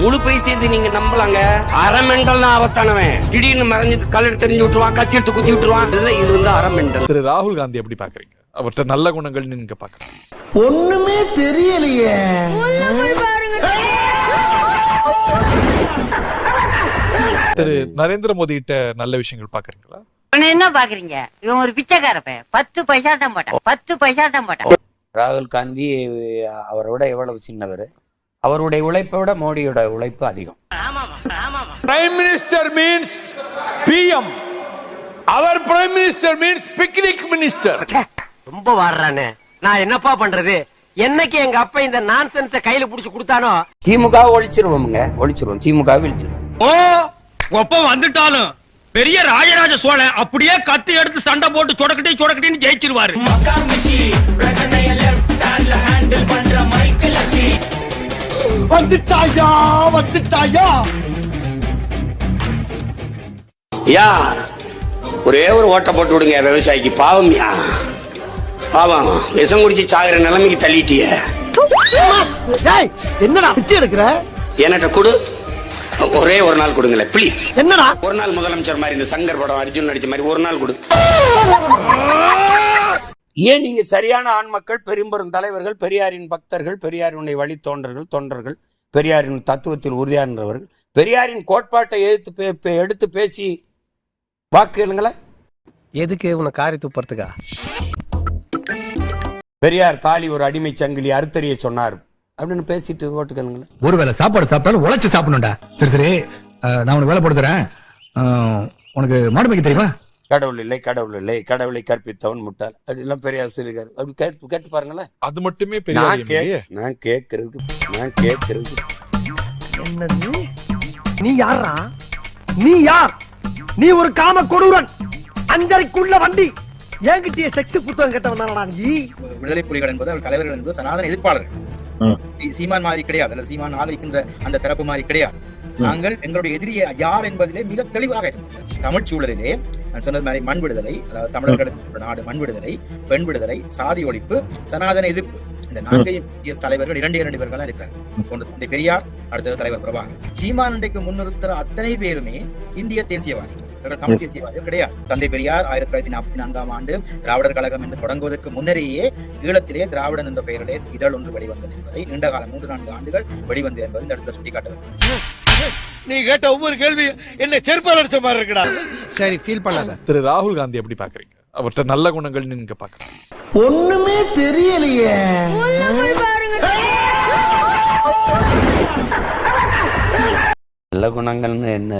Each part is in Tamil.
முழு பைத்தியத்தை நீங்க நம்பலாங்க. அறமெண்டல் தான் ஆபத்தானவன். திடீர்னு மறைஞ்சு கலர் தெரிஞ்சு விட்டுருவான் கத்தி எடுத்து குத்தி விட்டுருவான். இது வந்து அறமெண்டல் திரு ராகுல் காந்தி எப்படி பாக்குறீங்க அவர்கிட்ட நல்ல குணங்கள் நீங்க பாக்குறீங்க ஒண்ணுமே தெரியலையே. திரு நரேந்திர மோடி கிட்ட நல்ல விஷயங்கள் பாக்குறீங்களா என்ன பாக்குறீங்க இவன் ஒரு பிச்சைக்கார பையன். பத்து பைசா தான் போட்டான். பத்து பைசா தான் போட்டான். ராகுல் காந்தி அவரை விட எவ்வளவு சின்னவர்? அவருடைய உழைப்பை விட மோடியோட உழைப்பு அதிகம். Prime Minister means PM. Our Prime Minister means picnic minister. ரொம்ப வாடுறானே. நான் என்னப்பா பண்றது? என்னைக்கு எங்க அப்பா இந்த நான்சென்ஸ கையில புடிச்சு கொடுத்தானோ? திமுக ஒழிச்சிருவோமுங்க. ஒழிச்சிருவோம். திமுக வீழ்த்திருவோம். ஓ ஒப்ப வந்துட்டாலும் பெரிய ராஜராஜ சோழன் அப்படியே கத்தி எடுத்து சண்டை போட்டு சொடக்கட்டி சொடக்கட்டின்னு ஜெயிச்சிருவாரு. வந்துட்டாயா வந்துட்டாயா? யா ஒரே ஒரு ஓட்டை போட்டு விடுங்க விவசாயிக்கு. பாவம் யா. பாவம். விஷம் குடிச்சு சாகுற நிலைமைக்கு தள்ளிட்டிய. டேய் என்னடா பிச்சை எடுக்கிற? என்கிட்ட கொடு. ஒரே ஒரு நாள் கொடுங்களேன் ப்ளீஸ் என்னடா? ஒரு நாள் முதலமைச்சர் மாதிரி இந்த சங்கர் படம் அர்ஜுன் நடிச்ச மாதிரி ஒரு நாள் கொடு. ஏன் நீங்க சரியான ஆண் மக்கள் பெரும்பெரும் தலைவர்கள் பெரியாரின் பக்தர்கள் பெரியாரினுடைய வழித்தோன்றர்கள் தொண்டர்கள் பெரியாரின் தத்துவத்தில் உறுதியானவர்கள் பெரியாரின் கோட்பாட்டை எதிர்த்து பே- பே- எடுத்து பேசி வாக்கு இல்லைங்களா எதுக்கு உன காரி துப்புறதுக்கா? பெரியார் தாலி ஒரு அடிமை சங்கிலி அறுத்தறிய சொன்னார். அப்படின்னு பேசிட்டு ஓட்டுக்கலுங்களேன் ஒருவேளை சாப்பாடு சாப்பிட்டாலும் உழைச்சு சாப்பிடணும்டா. சரி சரி. நான் உனக்கு வேலை போட்டு தரேன். அஹ், உனக்கு மாடு மேய்க்க தெரியுமா? கடவுள் இல்லை கடவுள் இல்லை கடவுளை கற்பித்தவன் முட்டாள். அப்படிலாம் பெரியார் சொல்லியிருக்காரு அப்படி கேட்டு கேட்டு பாருங்களேன். அது மட்டுமே நான் பெரிய கே நான் கேட்கறதுக்கு நான் கேட்கறதுக்கு என்னது? நீ யாரா நீ யார்? நீ ஒரு காம கொடூரன். அஞ்சரைக்குள்ள வண்டி. என்கிட்டயே செக்ஸ் புத்தகம் கேட்டவன் நீ? விடுதலை புலிகள் என்பது அவர் தலைவர்கள் என்பது சனாதன எதிர்ப்பாளர்கள். சீமான் மாதிரி கிடையாது. அல்லது சீமான் ஆதரிக்கின்ற அந்த தரப்பு மாதிரி கிடையாது. நாங்கள் எங்களுடைய எதிரியை யார் என்பதிலே மிக தெளிவாக இருந்தோம். தமிழ் சூழலிலே நான் சொன்னது மாதிரி மண் விடுதலை அதாவது தமிழர்களுக்கு ஒரு நாடு மண் விடுதலை பெண் விடுதலை சாதி ஒழிப்பு சனாதன எதிர்ப்பு. இந்த நான்கையும் தலைவர்கள் இரண்டு இரண்டு பேர்கள் தான் இருக்கிறார் ஒன்று தந்தை பெரியார் அடுத்தது தலைவர் பிரபாகர். சீமான் இன்றைக்கு முன்னிறுத்துற அத்தனை பேருமே இந்திய தேசியவாதி. தமிழ் தேசியவாதிகள் கிடையாது. தந்தை பெரியார் ஆயிரத்தி தொள்ளாயிரத்தி நாற்பத்தி நான்காம் ஆண்டு திராவிடர் கழகம் என்று தொடங்குவதற்கு முன்னரேயே ஈழத்திலே திராவிடன் என்ற பெயரிலே இதழ் ஒன்று வெளிவந்தது என்பதை நீண்ட காலம் மூன்று நான்கு ஆண்டுகள் வெளிவந்தது என்பதை இந்த இடத்துல சுட்டிக்காட்ட வேண்டும். நீ கேட்ட ஒவ்வொரு கேள்வி என்ன செருப்பால் அடிச்ச மாதிரி இருக்குடா. சரி ஃபீல் பண்ணாத. திரு ராகுல் காந்தி எப்படி பாக்குறீங்க அவர்கிட்ட நல்ல குணங்கள் நீங்க பாக்குறீங்க ஒண்ணுமே தெரியலையே. நல்ல குணங்கள்னு என்ன?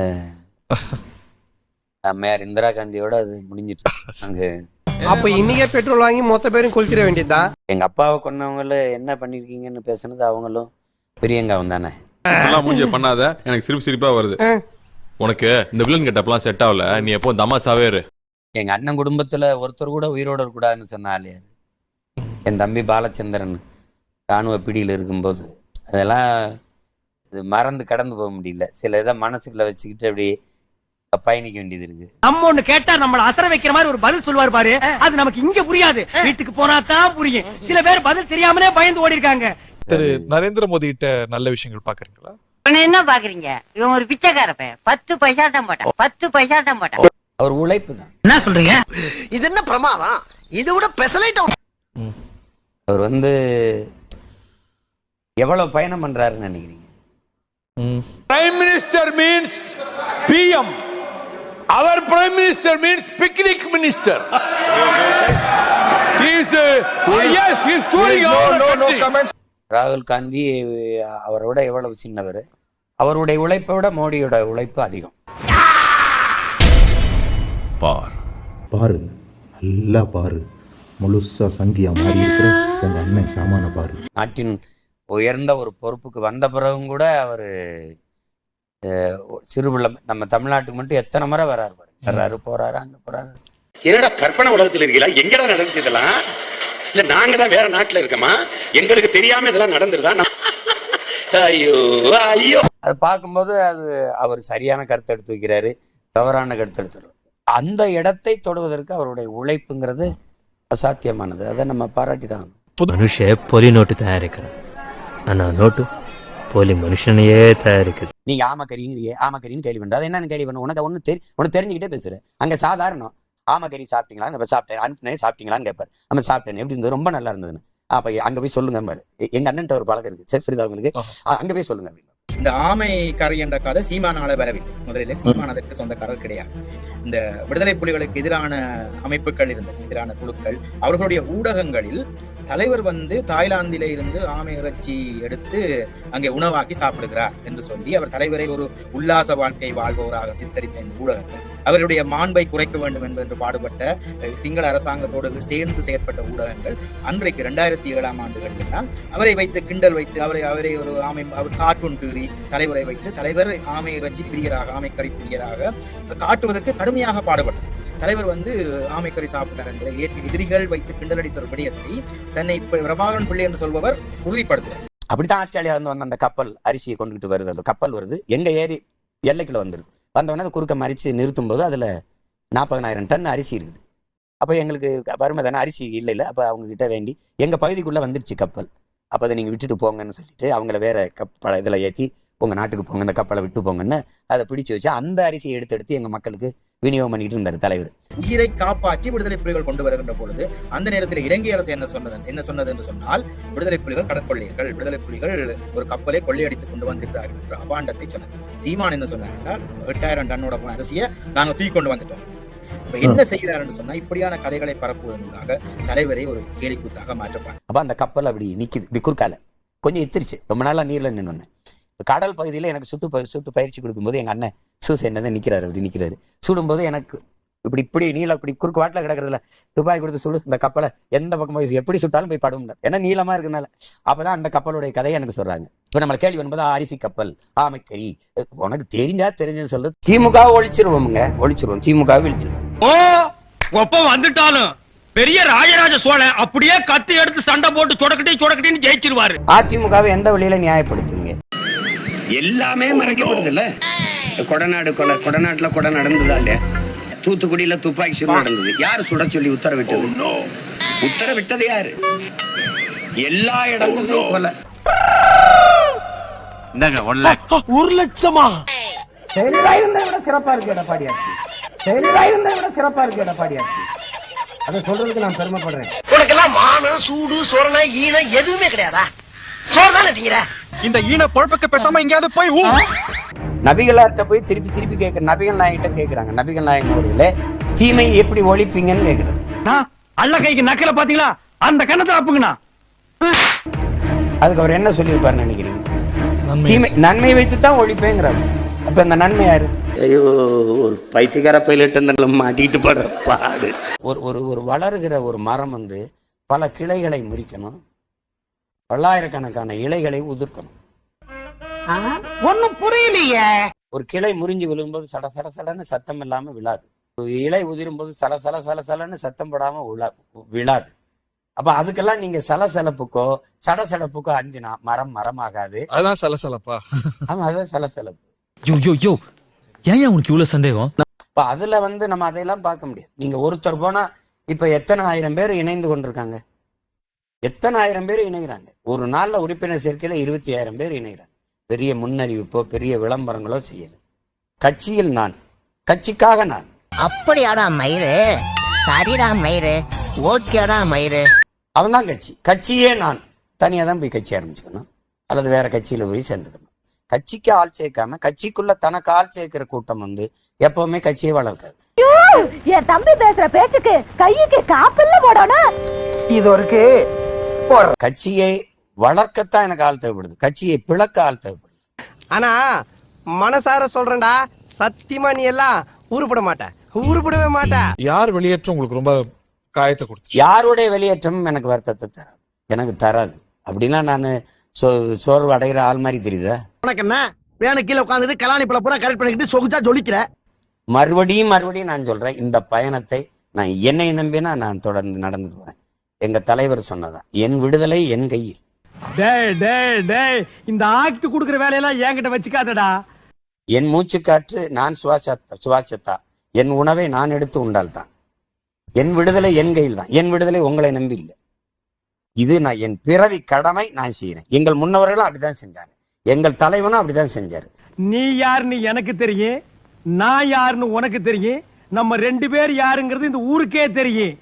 அம்மையார் இந்திரா காந்தியோட அது முடிஞ்சிட்டு அங்க. அப்ப இன்னைக்கே பெட்ரோல் வாங்கி மொத்த பேரும் கொளுத்திட வேண்டியதா எங்க அப்பாவை கொன்னவங்கள என்ன பண்ணிருக்கீங்கன்னு பேசுனது அவங்களும் பெரியங்காவும் தானே? எல்லாம் மூஞ்சிய பண்ணாத எனக்கு சிரிப்பு சிரிப்பா வருது. உனக்கு இந்த வில்லன் கெட்டப்லாம் செட் ஆகல நீ எப்போ தமாசாவே இரு. எங்க அண்ணன் குடும்பத்துல ஒருத்தர் கூட உயிரோட இருக்கக்கூடாதுன்னு சொன்னாலே அது என் தம்பி பாலச்சந்திரன் ராணுவ பிடியில் இருக்கும்போது. அதெல்லாம் இது மறந்து கடந்து போக முடியல. சில இதை மனசுக்குள்ள வச்சுக்கிட்டு அப்படி பயணிக்க வேண்டியது இருக்கு. நம்ம ஒண்ணு கேட்டா நம்மள அசர வைக்கிற மாதிரி ஒரு பதில் சொல்லுவார் பாரு. அது நமக்கு இங்க புரியாது. வீட்டுக்கு போனா தான் புரியும். சில பேர் பதில் தெரியாமலே பயந்து ஓடி இருக்காங்க திரு நரேந்திர மோடி கிட்ட நல்ல விஷயங்கள் பாக்குறீங்களா என்ன பாக்குறீங்க இவன் ஒரு பிச்சைக்கார பையன் பத்து பைசா தான் போட்டான். பத்து பைசா தான் போட்டான். அவர் உழைப்பு தான். என்ன சொல்றீங்க? இது என்ன பிரமாதம்? இது விட பெசலைட் அவர் வந்து எவ்வளவு பயணம் பண்றாருன்னு நினைக்கிறீங்க? Prime Minister means PM. Our Prime Minister means picnic minister. he is, uh, yes, he is touring all the country. ராகுல் காந்தி அவரை விட எவ்வளவு சின்னவர்? அவருடைய உழைப்பை விட மோடியோட உழைப்பு அதிகம். பார். பாரு நல்லா பாரு. முழுசா சங்கியா மாறி இருக்கிற உங்க அண்ணன் சாமான பாரு. நாட்டின் உயர்ந்த ஒரு பொறுப்புக்கு வந்த பிறகும் கூட அவர் சிறுபிள்ளை நம்ம தமிழ்நாட்டுக்கு மட்டும் எத்தனை முறை வராரு பாரு. வர்றாரு போறாரு அங்க போறாரு. என்னடா கற்பனை உலகத்துல இருக்கீங்களா? எங்கடா நடந்துச்சு இதெல்லாம்? இல்ல நாங்க தான் வேற நாட்டுல இருக்கோமா? எங்களுக்கு தெரியாம இதெல்லாம் நடந்துருதா? ஐயோ ஐயோ. அது பார்க்கும்போது அது அவர் சரியான கருத்தை எடுத்து வைக்கிறாரு தவறான கருத்தை எடுத்து அந்த இடத்தை தொடுவதற்கு அவருடைய உழைப்புங்கிறது அசாத்தியமானது. அதை நம்ம பாராட்டி தான் மனுஷ பொலி நோட்டு தயாரிக்கிறான். ஆனா நோட்டு போலி மனுஷனையே தயாரிக்குது. நீங்க ஆமக்கறிங்கிறியே ஆமக்கறின்னு கேள்வி பண்ற. அது என்னன்னு கேள்வி பண்ண. உனக்கு ஒண்ணு தெரி உனக்கு தெரிஞ்சுக்கிட்டே பேசுற. அங்க சாதாரணம். ஆமக்கறி சாப்பிட்டீங்களா? இப்ப சாப்பிட்டேன். அனுப்பினே சாப்பிட்டீங்களான்னு கேட்பாரு. நம்ம சாப்பிட்டேன். எப்படி இருந்தது? ரொம்ப நல்லா இருந்ததுன்னு. அப்ப அங்க போய் சொல்லுங்க எங்க அண்ணன்ட்ட ஒரு பழக்கம் இருக்கு. சரி புரியுதா அங்க போய் சொல்லுங்க அப்படின்னு. இந்த ஆமை கரை என்ற கதை சீமானால வரவில்லை. முதலில் சீமானதற்கு சொந்தக்காரர் கிடையாது. இந்த விடுதலை புலிகளுக்கு எதிரான அமைப்புகள் இருந்தது எதிரான குழுக்கள் அவர்களுடைய ஊடகங்களில் தலைவர் வந்து தாய்லாந்தில இருந்து ஆமை இறைச்சி எடுத்து அங்கே உணவாக்கி சாப்பிடுகிறார் என்று சொல்லி அவர் தலைவரை ஒரு உல்லாச வாழ்க்கை வாழ்பவராக சித்தரித்த இந்த ஊடகங்கள் அவருடைய மாண்பை குறைக்க வேண்டும் என்று பாடுபட்ட சிங்கள அரசாங்கத்தோடு சேர்ந்து செயற்பட்ட ஊடகங்கள் அன்றைக்கு இரண்டாயிரத்தி ஏழாம் ஆண்டுகளில் எல்லாம் அவரை வைத்து கிண்டல் வைத்து அவரை அவரை ஒரு ஆமை அவர் கார்ட்டூன் கீறி தலைவரை வைத்து தலைவர் ஆமை இறைச்சி பிரியராக ஆமைக்கறி பிரியராக காட்டுவதற்கு கடுமையாக பாடுபட்டார் தலைவர் வந்து ஆமைக்கறி சாப்பிட்டார் என்பதை ஏற்று எதிரிகள் வைத்து கிண்டல் ஒரு விடயத்தை தன்னை இப்ப பிரபாகரன் பிள்ளை என்று சொல்பவர் உறுதிப்படுத்துகிறார். அப்படித்தான் ஆஸ்திரேலியா இருந்து வந்த அந்த கப்பல் அரிசியை கொண்டுகிட்டு வருது. அந்த கப்பல் வருது. எங்க ஏரி எல்லைக்குள்ள வந்துருது. வந்தவொடனே அது குறுக்க மறிச்சு நிறுத்தும் போது அதுல நாற்பதனாயிரம் டன் அரிசி இருக்குது. அப்போ எங்களுக்கு வறுமை தானே. அரிசி இல்லை இல்லை அப்போ அவங்க கிட்ட வேண்டி எங்க பகுதிக்குள்ள வந்துருச்சு கப்பல். அப்போ அதை நீங்க விட்டுட்டு போங்கன்னு சொல்லிட்டு அவங்கள வேற கப்பலை இதில் ஏற்றி உங்க நாட்டுக்கு போங்க இந்த கப்பலை விட்டு போங்கன்னு அதை பிடிச்சு வச்சு அந்த அரிசியை எடுத்து எடுத்து எங்கள் மக்களுக்கு விநியோகம் பண்ணிட்டு இருந்தார் தலைவர். உயிரை காப்பாற்றி விடுதலை புலிகள் கொண்டு வருகின்ற பொழுது அந்த நேரத்தில் இலங்கை அரசு என்ன சொன்னது என்ன சொன்னது என்று சொன்னால் விடுதலை புலிகள் கடற்கொள்ளையர்கள் விடுதலை புலிகள் ஒரு கப்பலை கொள்ளையடித்துக் கொண்டு வந்திருக்கிறார்கள் என்ற அபாண்டத்தை சொன்னார். சீமான் என்ன சொன்னார் என்றால் எட்டாயிரம் டன்னோட போன அரிசியை நாங்கள் தூக்கி கொண்டு வந்துட்டோம். இப்ப என்ன செய்கிறார் என்று சொன்னா இப்படியான கதைகளை பரப்புவதற்காக தலைவரை ஒரு கேலிக்கூத்தாக மாற்றப்பார் அப்போ அந்த கப்பல் அப்படி நிக்குது இப்படி குறுக்கால. கொஞ்சம் எத்திருச்சு ரொம்ப நாளா நீர்ல நின்று கடல் பகுதியில் எனக்கு சுட்டு ப- சுட்டு பயிற்சி கொடுக்கும்போது எங்க அண்ணன் சூசைன் தான் நிக்கிறாரு அப்படி நிக்கிறாரு. சுடும்போது எனக்கு இப்படி இப்படி நீளம் இப்படி குறுக்கு வாட்டில் கிடக்குறதுல துப்பாக்கி கொடுத்து சுடு இந்த கப்பலை எந்த பக்கம் போய் எப்படி சுட்டாலும் போய் படும் ஏன்னா நீளமா இருக்கனால அப்பதான் அந்த கப்பலுடைய கதையை எனக்கு சொல்றாங்க. இப்ப நம்ம கேள்வி என்பது அரிசி கப்பல் ஆமைக்கறி. உனக்கு தெரிஞ்சா தெரிஞ்சு சொல்றது திமுக ஒழிச்சிருவோமுங்க. ஒழிச்சிருவோம். திமுக வீழ்ச்சிருவோம் ஓ ஒப்ப வந்துட்டாலும் பெரிய ராஜராஜ சோழன் அப்படியே கத்தி எடுத்து சண்டை போட்டு சொடக்கட்டி சொடக்கட்டின்னு ஜெயிச்சிருவாரு. அதிமுகவை எந்த வழியில நியாயப்படுத்துவீங்க? எல்லாமே மறைக்கப்படுது இல்ல கொடநாடு கொலை கொடநாட்டுல கொடை நடந்ததா இல்லையா? தூத்துக்குடியில துப்பாக்கி சூடு நடந்தது. யார் சுட சொல்லி உத்தரவிட்டது? உத்தரவிட்டது யாரு? எல்லா இடங்களிலும் கொலை. ஒரு லட்சமா? செயலாயிருந்ததை விட சிறப்பா இருக்கு எடப்பாடியாச்சு செயலாயிருந்ததை விட சிறப்பா இருக்கு எடப்பாடியாச்சு அதை சொல்றதுக்கு நான் பெருமைப்படுறேன். உனக்கெல்லாம் மானம் சூடு சொரணை ஈனம் எதுவுமே கிடையாதா? சோறு தானே திங்கிற? இந்த ஈன பொழப்புக்கு பேசாம எங்கேயாவது போய் ஊ. நபிகளார்ட்ட போய் திருப்பி திருப்பி கேட்க நபிகள் நாயகிட்ட கேட்குறாங்க. நபிகள் நாயகம் அவர்களே தீமையை எப்படி ஒழிப்பீங்கன்னு கேட்குறாரு அல்ல கைக்கு நக்கல பாத்தீங்களா அந்த கணத்தை அப்புங்கண்ணா அதுக்கு அவர் என்ன சொல்லியிருப்பாருன்னு நினைக்கிறீங்க? தீமை நன்மை வைத்து தான் ஒழிப்பேங்கிறாரு. அப்ப இந்த நன்மை யாரு? ஐயோ ஒரு பைத்தியக்கார பைலட் அந்த மாட்டிட்டு படுற பாடு. ஒரு ஒரு ஒரு வளருகிற ஒரு மரம் வந்து பல கிளைகளை முறிக்கணும். பல்லாயிரக்கணக்கான இலைகளை உதிர்க்கணும். ஒண்ணும் புரியலையே. ஒரு கிளை முறிஞ்சு விழும்போது சட சட சடன்னு சத்தம் இல்லாம விழாது. ஒரு இலை உதிரும் போது சல சல சல சலன்னு சத்தம் போடாம விழா விழாது. அப்ப அதுக்கெல்லாம் நீங்க சலசலப்புக்கோ சடசலப்புக்கோ அஞ்சினா மரம் மரமாகாது. அதான் சலசலப்பா. ஆமா அதான் சலசலப்பு. யோ யோ யோ. ஏன் உனக்கு இவ்வளவு சந்தேகம்? இப்ப அதுல வந்து நம்ம அதையெல்லாம் பார்க்க முடியாது. நீங்க ஒருத்தர் போனா இப்ப எத்தனை ஆயிரம் பேர் இணைந்து கொண்டிருக்காங்க? எத்தனை ஆயிரம் பேர் இணைகிறாங்க? ஒரு நாள்ல உறுப்பினர் சேர்க்கையில இருபத்தி ஆயிரம் பேர் இணைகிறாங்க. பெரிய முன்னறிவிப்போ பெரிய விளம்பரங்களோ செய்யல. கட்சியில் நான். கட்சிக்காக நான். அப்படியாடா மயிறு? சரிடா மயிறு. ஓகேடா மயிறு. அவன் தான் கட்சி. கட்சியே நான் தனியாக தான் போய் கட்சி ஆரம்பிச்சுக்கணும். அல்லது வேற கட்சியில போய் சேர்ந்துக்கணும். கட்சிக்கு ஆள் சேர்க்காம கட்சிக்குள்ள தனக்கு ஆள் சேர்க்கிற கூட்டம் வந்து எப்பவுமே கட்சியை வளர்க்காது. என் தம்பி பேசுற பேச்சுக்கு கையுக்கு காப்பில்ல போடணும். இது இருக்கு கட்சியை வளர்க்கத்தான் எனக்கு ஆள் தேவைப்படுது. கட்சியை பிளக்க ஆள் தேவைப்படுது. ஆனா மனசார சொல்றேன்டா சத்தியமா நீ எல்லாம் உருப்பட மாட்ட. உருப்படவே மாட்ட. யார் வெளியேற்றம் உங்களுக்கு ரொம்ப காயத்தை கொடுத்து யாருடைய வெளியேற்றமும் எனக்கு வருத்தத்தை தராது. எனக்கு தராது. அப்படின்னா நான் சோ சோர்வு அடைகிற ஆள் மாதிரி தெரியுதா? உனக்கு என்ன? வேணும் கீழே உட்காந்துட்டு கலாணி பழ பூரா கரெக்ட் பண்ணிக்கிட்டு சொகுச்சா ஜொலிக்கிற? மறுபடியும் மறுபடியும் நான் சொல்றேன் இந்த பயணத்தை நான் என்னை நம்பினா நான் தொடர்ந்து நடந்துட்டு போறேன். எங்க தலைவர் சொன்னதான் என் விடுதலை என் கையில். டேய் டேய் டேய் இந்த ஆக்ட் குடுக்குற வேலையெல்லாம் என்கிட்ட வச்சுக்காதடா. என் மூச்சுக்காற்று நான் சுவாச சுவாசத்தா என் உணவை நான் எடுத்து உண்டால்தான். என் விடுதலை என் கையில் தான். என் விடுதலை உங்களை நம்பி இல்லை. இது நான் என் பிறவி கடமை நான் செய்கிறேன். எங்கள் முன்னவர்களும் அப்படிதான் செஞ்சாங்க. எங்கள் தலைவனும் அப்படிதான் செஞ்சார். நீ யாருன்னு எனக்கு தெரியும். நான் யாருன்னு உனக்கு தெரியும். நம்ம ரெண்டு பேர் யாருங்கிறது இந்த ஊருக்கே தெரியும்.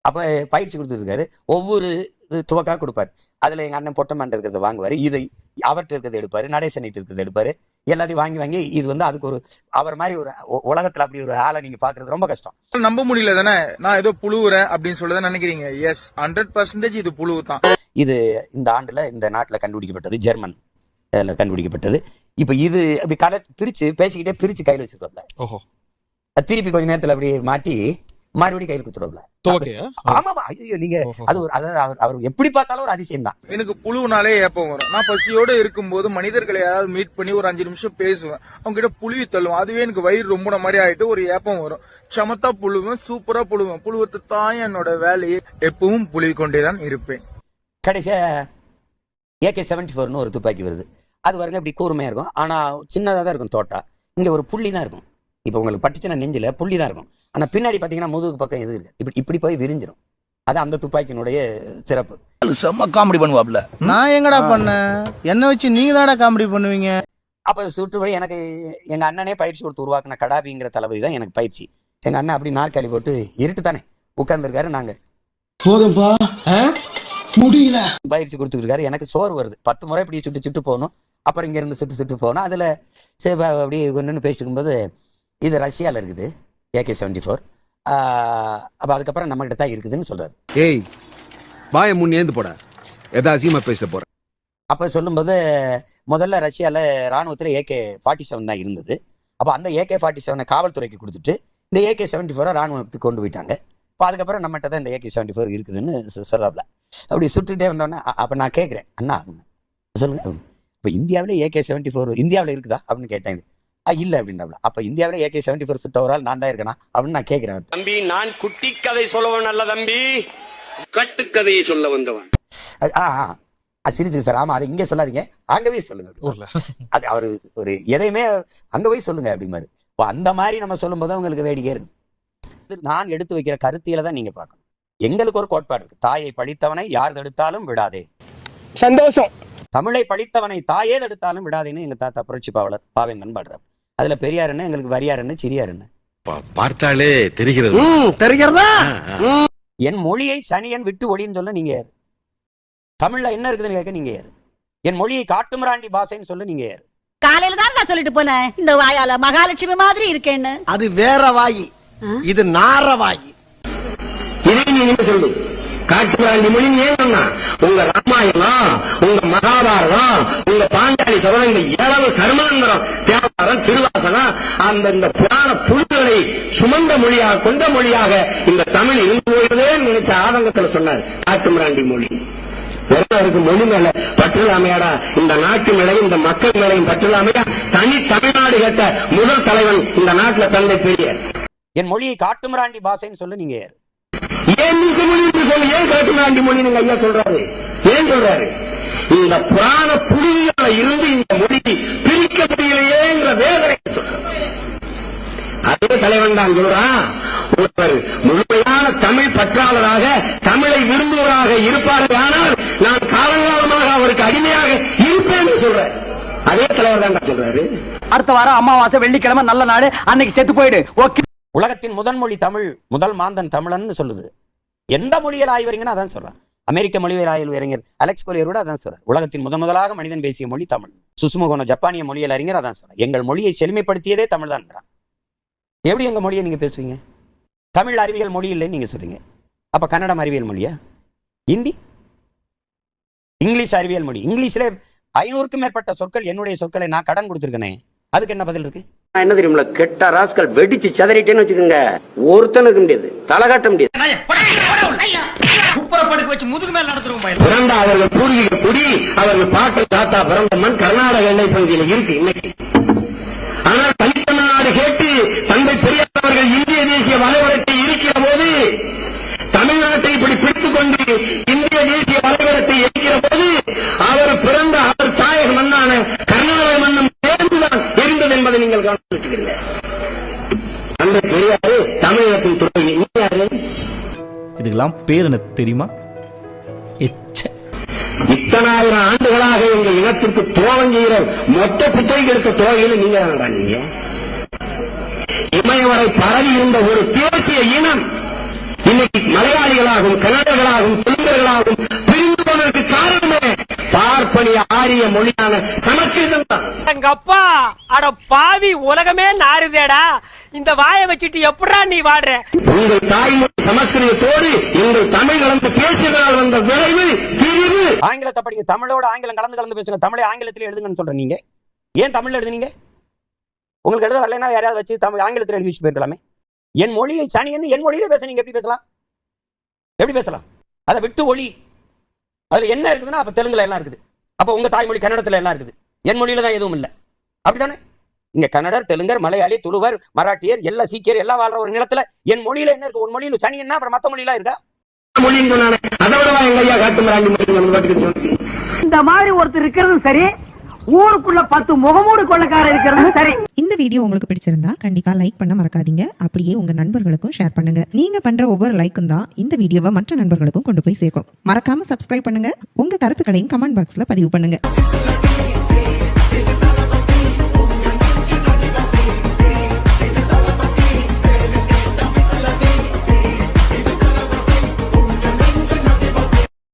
அப்ப பயிற்சி கொடுத்துருக்காரு. ஒவ்வொரு இது துவக்கா கொடுப்பாரு. அதுல எங்க அண்ணன் பொட்டமாண்ட இருக்கிறத வாங்குவாரு. இதை அவர்கிட்ட இருக்கிறத எடுப்பாரு. நடேசனிட்டு இருக்கிறத எடுப்பாரு. எல்லாத்தையும் வாங்கி வாங்கி இது வந்து அதுக்கு ஒரு அவர் மாதிரி ஒரு உலகத்துல அப்படி ஒரு ஆளை நீங்க பாக்குறது ரொம்ப கஷ்டம். நம்ப முடியல தானே? நான் ஏதோ புழுவுறேன் அப்படின்னு சொல்லதான் நினைக்கிறீங்க. எஸ் ஹண்ட்ரட் பர்சன்டேஜ் இது புழுவு தான். இது இந்த ஆண்டுல இந்த நாட்டுல கண்டுபிடிக்கப்பட்டது ஜெர்மன் அதுல கண்டுபிடிக்கப்பட்டது. இப்ப இது அப்படி கலை பிரிச்சு பேசிக்கிட்டே பிரிச்சு கையில் வச்சிருக்கோம்ல ஓஹோ. திருப்பி கொஞ்ச நேரத்துல அப்படியே மாட்டி மறுபடியும் கையில் கொடுத்துருவோம்ல துவக்கையா? ஆமாமா ஐயோ நீங்க அது ஒரு அதாவது அவர் அவர் எப்படி பார்த்தாலும் ஒரு அதிசயம் தான். எனக்கு புழுவுனாலே ஏப்பம் வரும். நான் பசியோட இருக்கும்போது மனிதர்களை யாராவது மீட் பண்ணி ஒரு அஞ்சு நிமிஷம் பேசுவேன். அவங்க கிட்ட புழுவி தள்ளுவேன். அதுவே எனக்கு வயிறு ரொம்ப மாதிரி ஆயிட்டு ஒரு ஏப்பம் வரும். சமத்தா புழுவேன் சூப்பரா புழுவேன். புழுவத்தை தான் என்னோட வேலையை. எப்பவும் புழுவி கொண்டேதான் இருப்பேன். கடைசியா ஏகே செவன்டி ஃபோர்னு ஒரு துப்பாக்கி வருது. அது பாருங்க இப்படி கூர்மையா இருக்கும். ஆனா சின்னதாக தான் இருக்கும் தோட்டா. இங்க ஒரு புள்ளி தான் இருக்கும். இப்போ உங்களுக்கு பட்டுச்சுன்னா நெஞ்சில புள்ளி தான் இருக்கும் ஆனா பின்னாடி பாத்தீங்கன்னா முதுகு பக்கம் எது இருக்கு? இப்படி இப்படி போய் விரிஞ்சிரும். அது அந்த துப்பாக்கியினுடைய சிறப்பு. செம்ம காமெடி பண்ணுவாப்ல நான் எங்கடா பண்ணேன் என்ன வச்சு நீங்க தானடா காமெடி பண்ணுவீங்க? அப்போ சுற்று வழி எனக்கு எங்க அண்ணனே பயிற்சி கொடுத்து உருவாக்குன கடாபிங்கிற தளபதி தான் எனக்கு பயிற்சி. எங்க அண்ணன் அப்படி நாற்காலி போட்டு இருட்டு தானே? உட்கார்ந்துருக்காரு நாங்க. போதும்பா. முடியல. பயிற்சி கொடுத்துருக்காரு எனக்கு சோறு வருது. பத்து முறை இப்படி சுட்டு சுட்டு போகணும். அப்புறம் இங்க இருந்து சுட்டு சுட்டு போகணும். அதுல சரி அப்படியே ஒன்று பேசிட்டு இருக்கும்போது இது ரஷ்யால இருக்குது ஏகே செவன்டி ஃபோர் அப்போ அதுக்கப்புறம் நம்மகிட்ட தான் இருக்குதுன்னு சொல்றாரு. ஏய் வாய முன் ஏந்து போட. எதா அசியமா பேசிட்டு போற. அப்போ சொல்லும்போது முதல்ல ரஷ்யாவில் ராணுவத்தில் ஏகே ஃபார்ட்டி செவன் தான் இருந்தது. அப்போ அந்த ஏகே ஃபார்ட்டி செவனை காவல்துறைக்கு கொடுத்துட்டு இந்த ஏகே செவன்டி ஃபோரை ராணுவத்துக்கு கொண்டு போயிட்டாங்க. இப்போ அதுக்கப்புறம் நம்மகிட்ட தான் இந்த ஏகே செவன்டி ஃபோர் இருக்குதுன்னு சொ- சொல்றாப்ல. அப்படி சுட்டுட்டே வந்தோடனே அப்போ நான் கேட்குறேன் அண்ணா சொல்லுங்க இப்போ இந்தியாவிலே ஏகே செவன்டி ஃபோர் இந்தியாவில் இருக்குதா? அப்படின்னு கேட்டேன் இல்லை அப்படின்னாப்ல அப்போ இந்தியாவிலே ஏகே செவன்டி ஃபோர் சுட்ட ஒரு ஆள் நான் தான் இருக்கேனா? அப்படின்னு நான் கேட்குறேன் தம்பி நான் குட்டி கதை சொல்லவன் அல்ல தம்பி. கட்டுக்கதையை சொல்ல வந்தவன். ஆ சிரிச்சு சார். ஆமா அதை இங்கே சொல்லாதீங்க. அங்கவே சொல்லுங்க ஊர்ல. அது அவர் ஒரு எதையுமே அங்க போய் சொல்லுங்க அப்படிமாரு இப்போ அந்த மாதிரி நம்ம சொல்லும்போது உங்களுக்கு வேடிக்கை இருக்கு இது நான் எடுத்து வைக்கிற கருத்தியில தான் நீங்க பார்க்கணும். எங்களுக்கு ஒரு கோட்பாடு இருக்கு. தாயை பழித்தவனை யார் தடுத்தாலும் விடாதே. சந்தோஷம். தமிழை பழித்தவனை தாயே தடுத்தாலும் விடாதேன்னு எங்க தாத்தா புரட்சி பாவலர் பாவேந்தன் பாடுறார். அதுல பெரியார் என்ன எங்களுக்கு வரியார் என்ன சிறியார் என்ன? பார்த்தாலே தெரிகிறது. தெரிகிறதா? என் மொழியை சனியன் விட்டு ஒளின்னு சொல்ல நீங்க யாரு? தமிழ்ல என்ன இருக்குதுன்னு கேட்க நீங்க யாரு? என் மொழியை காட்டுமிராண்டி பாஷைன்னு சொல்ல நீங்க யாரு? காலையில தான் நான் சொல்லிட்டு போனேன் இந்த வாயால மகாலட்சுமி மாதிரி இருக்கேன்னு. அது வேற வாயி. இது நார வாயி. இதை நீ என்ன சொல்லு? காட்டுமிராண்டி மொழி ஏன் சொன்னா உங்க ராமாயணம் உங்க மகாபாரதம் உங்க பாஞ்சாலி சபதங்கள் எவ்வளவு கருமாந்திரம் தேவாரம் திருவாசகம் அந்த இந்த புராண புழுக்களை சுமந்த மொழியாக கொண்ட மொழியாக இந்த தமிழ் இருந்து போகிறதே நினைச்ச ஆதங்கத்துல சொன்னார் காட்டுமிராண்டி மொழி வெறும் மொழி மேல பற்றில்லாமையாடா. இந்த நாட்டு மேலையும் இந்த மக்கள் மேலையும் பற்றில்லாமையா? தனி தமிழ்நாடு கேட்ட முதல் தலைவன் இந்த நாட்டுல தந்தை பெரியார். என் மொழியை காட்டுமிராண்டி பாஷைன்னு சொல்ல நீங்க ஏன் மொழி சொல்லி ஏன் காட்டுமிராண்டி மொழி நீங்க ஐயா சொல்றாரு? ஏன் சொல்றாரு? இந்த புராண புலிகளை இருந்து இந்த மொழி பிரிக்க முடியலையேங்கிற வேதனை சொல்றாரு. அதே தலைவன் தான் சொல்றான் ஒருவர் முழுமையான தமிழ் பற்றாளராக தமிழை விரும்புவராக இருப்பார்கள் ஆனால் நான் காலங்காலமாக அவருக்கு அடிமையாக இருப்பேன் என்று சொல்றார். அதே தலைவர் தான் சொல்றாரு. அடுத்த வாரம் அமாவாசை வெள்ளிக்கிழமை நல்ல நாடு அன்னைக்கு செத்து போயிடு. ஓகே. உலகத்தின் முதல் மொழி தமிழ் முதல் மாந்தன் தமிழன்னு சொல்லுது. எந்த மொழியில் ஆய்வறிங்கன்னா அதான் சொல்றான். அமெரிக்க மொழியியல் ஆய்வு அறிஞர் அலெக்ஸ் கொலியர் கூட அதான் சொல்கிறார் உலகத்தின் முதன் முதலாக மனிதன் பேசிய மொழி தமிழ். சுசுமுகோனோ ஜப்பானிய மொழியில் அறிஞர் அதான் சொல்கிறார் எங்கள் மொழியை செழுமைப்படுத்தியதே தமிழ் தான் எப்படி எங்கள் மொழியை நீங்கள் பேசுவீங்க? தமிழ் அறிவியல் மொழி இல்லைன்னு நீங்கள் சொல்கிறீங்க அப்போ கன்னடம் அறிவியல் மொழியா? ஹிந்தி இங்கிலீஷ் அறிவியல் மொழி. இங்கிலீஷில் ஐநூறுக்கும் மேற்பட்ட சொற்கள் என்னுடைய சொற்களை நான் கடன் கொடுத்துருக்கேனே. அதுக்கு என்ன பதில் இருக்குது என்ன தெரியுமில கெட்ட ராஸ்கல் வெடிச்சு சதறிட்டேன்னு வச்சுக்கோங்க. ஒருத்தன் இருக்க முடியாது. தலை காட்ட முடியாது. பிறந்த அவர்கள் பூர்வீக குடி அவர்கள் பாட்டு தாத்தா பிறந்த மண் கர்நாடக எல்லை பகுதியில் இருக்கு இன்னைக்கு. ஆனால் தனித்தமிழ்நாடு கேட்டு தந்தை பெரியார் அவர்கள் இந்திய தேசிய வலைவரத்தை இருக்கிற போது தமிழ்நாட்டை இப்படி பிடித்துக் கொண்டு இந்திய தேசிய வலைவரத்தை இருக்கிற போது அவர் பிறந்த அவர் தாயக மண்ணான கர்நாடக மண்ணும் சேர்ந்துதான் இருந்தது என்பதை நீங்கள் கவனித்து வச்சுக்கிறீங்க தந்தை பெரியாரு தமிழகத்தின் துறை இதுக்கெல்லாம் பேர் எனக்கு தெரியுமா? எச்ச. இத்தனாயிரம் ஆண்டுகளாக எங்க இனத்திற்கு துரோகம் செய்கிற மொத்த குத்தகைக்கு எடுத்த துரோகியில நீங்க நீங்க? இமயவரை பரவி இருந்த ஒரு தேசிய இனம் இன்னைக்கு மலையாளிகளாகவும் கன்னடர்களாகவும் தெலுங்கர்களாகவும் பிரிந்து போனதற்கு காரணமே பார்ப்பனிய ஆரிய மொழியான சமஸ்கிருதம் தான் எங்க அப்பா அட பாவி உலகமே நாறுதேடா. இந்த வாயை வச்சுட்டு எப்படா நீ வாடுற? உங்கள் தாய்மொழி சமஸ்கிருதத்தோடு எங்கள் தமிழ் கலந்து பேசியதால் வந்த விளைவு திரிவு. ஆங்கிலத்தை படிங்க. தமிழோட ஆங்கிலம் கலந்து கலந்து பேசுங்க. தமிழை ஆங்கிலத்தில் எழுதுங்கன்னு சொல்றேன் நீங்க. ஏன் தமிழ்ல எழுதுனீங்க? உங்களுக்கு எழுத வரலைன்னா யாரையாவது வச்சு தமிழ் ஆங்கிலத்தில் எழுதி வச்சு போயிருக்கலாமே. என் மொழியை சனியன்னு என் மொழியிலே பேச நீங்க எப்படி பேசலாம்? எப்படி பேசலாம்? அதை விட்டு ஒளி. அதுல என்ன இருக்குதுன்னா அப்ப தெலுங்குல எல்லாம் இருக்குது. அப்ப உங்க தாய்மொழி கன்னடத்துல எல்லாம் இருக்குது. என் மொழியில தான் எதுவும் இல்லை. அப்படிதானே இங்க கன்னடர் தெலுங்கர் மலையாளி துளுவர் மராட்டியர் எல்லா சீக்கியர் எல்லாம் வாழ்ற ஒரு நிலத்துல என் மொழியில என்ன இருக்கு? உன் மொழியில சனி என்ன? அப்புறம் மத்த மொழியெல்லாம் இருக்கா? இந்த மாதிரி ஒருத்தர் இருக்கிறது சரி ஊருக்குள்ள பத்து முகமூடு கொள்ளக்காரர் இருக்கிறது சரி. இந்த வீடியோ உங்களுக்கு பிடிச்சிருந்தா கண்டிப்பா லைக் பண்ண மறக்காதீங்க. அப்படியே உங்க நண்பர்களுக்கும் ஷேர் பண்ணுங்க. நீங்க பண்ற ஒவ்வொரு லைக்கும் தான் இந்த வீடியோவை மற்ற நண்பர்களுக்கும் கொண்டு போய் சேர்க்கும். மறக்காம சப்ஸ்கிரைப் பண்ணுங்க. உங்க கருத்துக்களையும் கமெண்ட் பாக்ஸ்ல பதிவு பண்ணுங்க.